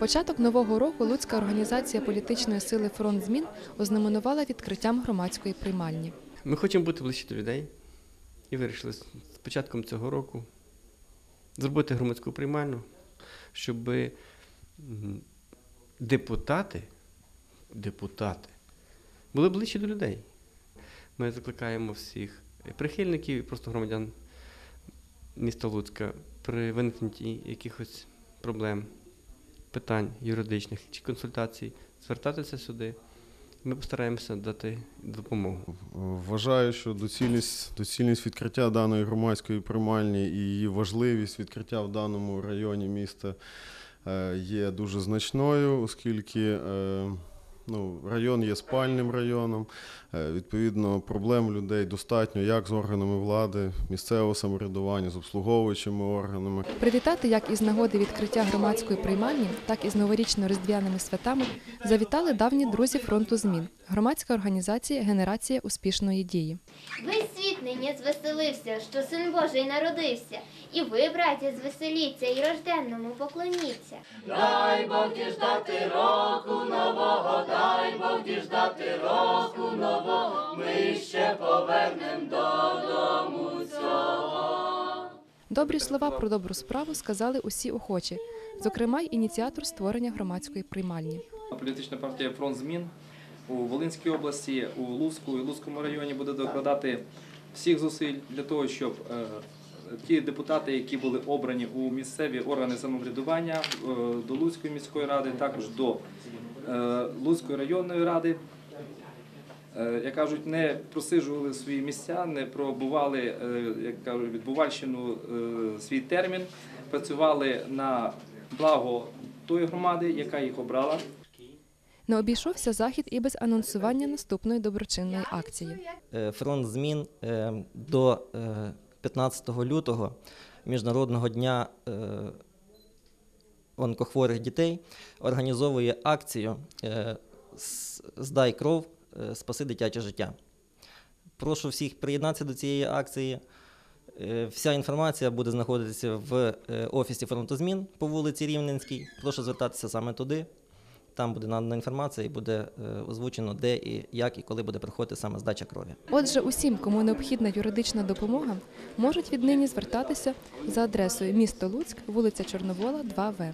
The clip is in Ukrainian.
Початок нового року Луцька організація політичної сили Фронт змін ознаменувала відкриттям громадської приймальні. Ми хочемо бути ближче до людей і вирішили з початком цього року зробити громадську приймальну, щоб депутати, депутати були ближче до людей. Ми закликаємо всіх прихильників і просто громадян міста Луцька при виникненні якихось проблем, питань юридичних чи консультацій звертатися сюди. Ми постараємося дати допомогу. Вважаю, що доцільність, доцільність відкриття даної громадської приймальні і її важливість відкриття в даному районі міста е, є дуже значною, оскільки е, ну, район є спальним районом. Е, Відповідно, проблем людей достатньо як з органами влади, місцевого самоврядування, з обслуговуючими органами. Привітати як із нагоди відкриття громадської приймальні, так і з новорічно-різдвяними святами завітали давні друзі фронту змін, громадська організація Генерація успішної дії. Весь світ нині звеселився, що син Божий народився. І ви, браття, звеселіться, і рожденному поклоніться. Дай Бог діждати року нового, Бог діждати року нового, ми ще повернем додому цього. Добрі слова про добру справу сказали усі охочі, зокрема й ініціатор створення громадської приймальні. Політична партія Фронт змін у Волинській області, у Луцьку і Луцькому районі буде докладати всіх зусиль для того, щоб е, ті депутати, які були обрані у місцеві органи самоврядування е, до Луцької міської ради, також до е, Луцької районної ради, е, як кажуть, не просиджували свої місця, не пробували, як кажуть, відбувальщину свій термін, працювали на благо тої громади, яка їх обрала. Не обійшовся захід і без анонсування наступної доброчинної акції. Фронт змін до 15 лютого, Міжнародного дня е, онкохворих дітей, організовує акцію е, Здай кров, е, спаси дитяче життя. Прошу всіх приєднатися до цієї акції. Вся інформація буде знаходитися в офісі фронту змін по вулиці Рівненській. Прошу звертатися саме туди. Там буде надана інформація і буде е, озвучено, де і як і коли буде проходити саме здача крові. Отже, усім, кому необхідна юридична допомога, можуть віднині звертатися за адресою місто Луцьк, вулиця Чорновола, 2В.